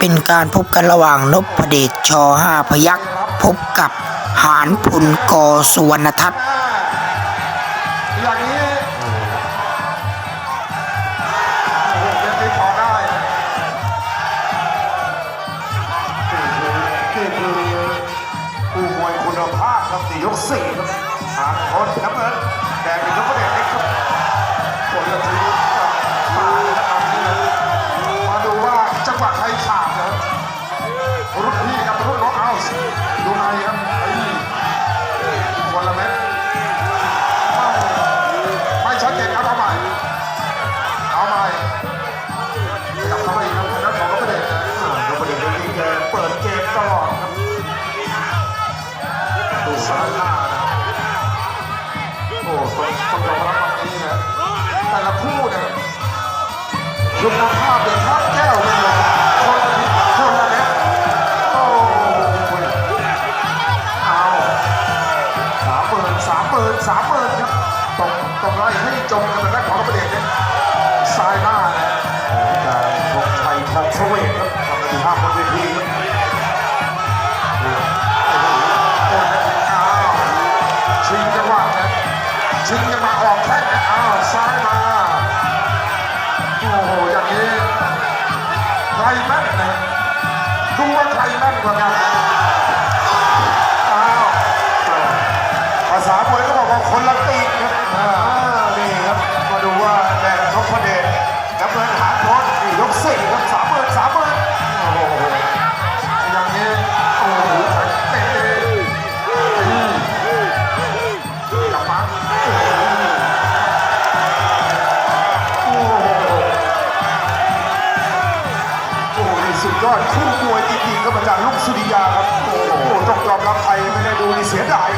เป็นการพบกันระหว่างนพเดชชห้าพยักษ์พบกับหานพลกสุวรรณทัศน์อย่างนี้โอ้โหเป็นติดต่อได้นี่คือนี่คือผู้มวยคุณภาครับตียกสี่ครับทางคนน้ำเงินแดงเป็นยกประเด็นเล็กครับคนละที ลูกนักภาพเด็กภาพแก้วเลยนะคนละทิศคนนะโอ้ยเอาสามหมื่นสามหมื่นสามหมื่นครับตกตกไล่ให้จมกันเป็นแรกของนพเด็นเนี่ยซ้ายหน้านะการพงชัยพงเสวกครับทำหน้าที่ห้ามบนเวที รแม่นนะดูว่าใครแม่นกว่ากันอ้าวภาษามวยก็บอกว่า อดคู่มวยจริงๆครับอาจารย์ลุงสุริยาครับ โอ้โหต้องยอมรับใครไม่ได้ดูนี่เสียดาย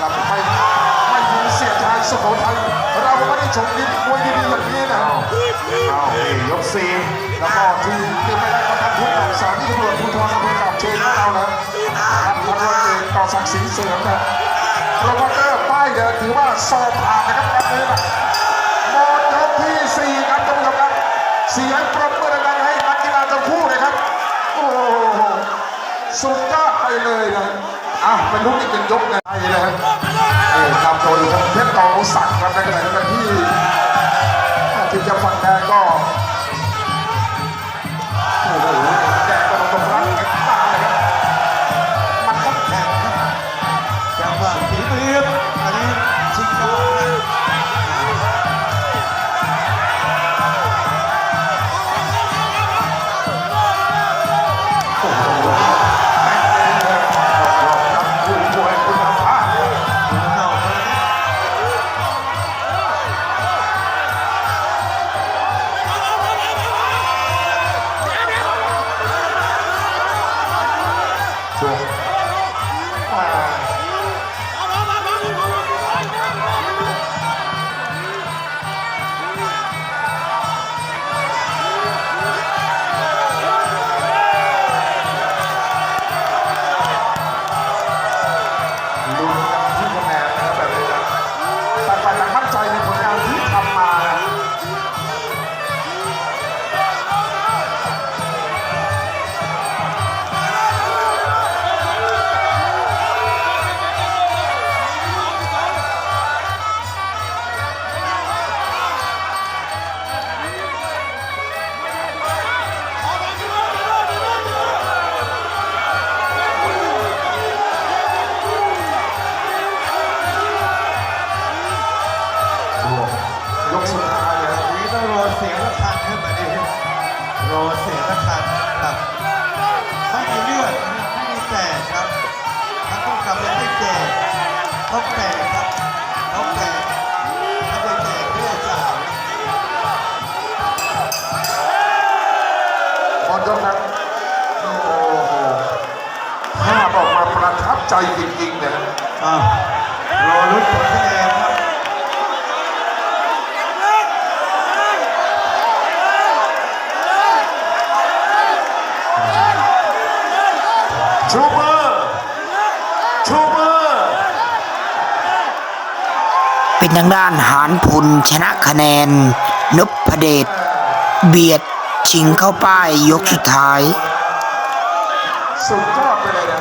ครับไม่ไม่ดูเสียทางสุโขทัยเราไม่ได้ชมดีมวยดีๆแบบนี้นะเอานี่ยกสี่แล้วก็ที่ที่ไม่ได้ประกันทุกอย่างสารที่ตำรวจภูธรอำเภอกับเชนของเรานะท่านพันวันเอกต่อศักดิ์ศรีเสริมนะโปรโมเตอร์ป้ายเดินถือว่าสอบผ่านนะครับ อะมันลูกอีกเป็นยกนะใช่เลยครับเอ่อนำโดยเพชรตองศักดิ์ครับในขณะที่ที่จะฟันแดงก็ ยกสุดท้ายเลยครับนี่ต้องรอเสียงระฆังครับอันนี้รอเสียงระฆังครับไม่มีเลือดไม่มีแตกครับทั้งต้องกำและไม่แจกต้องแตกครับต้องแตกถ้าไม่แตกไม่ได้จ่ายบอลยกนั้นโอ้โหภาพออกมาประทับใจจริงๆเนี่ยอ้าวรอลุ้นผลคะแนน็นทางด้านหานพุนชนะคะแนนนพเดชเบียดชิงเข้าป้ายยกสุดท้าย สุดยอดไปเลยนะ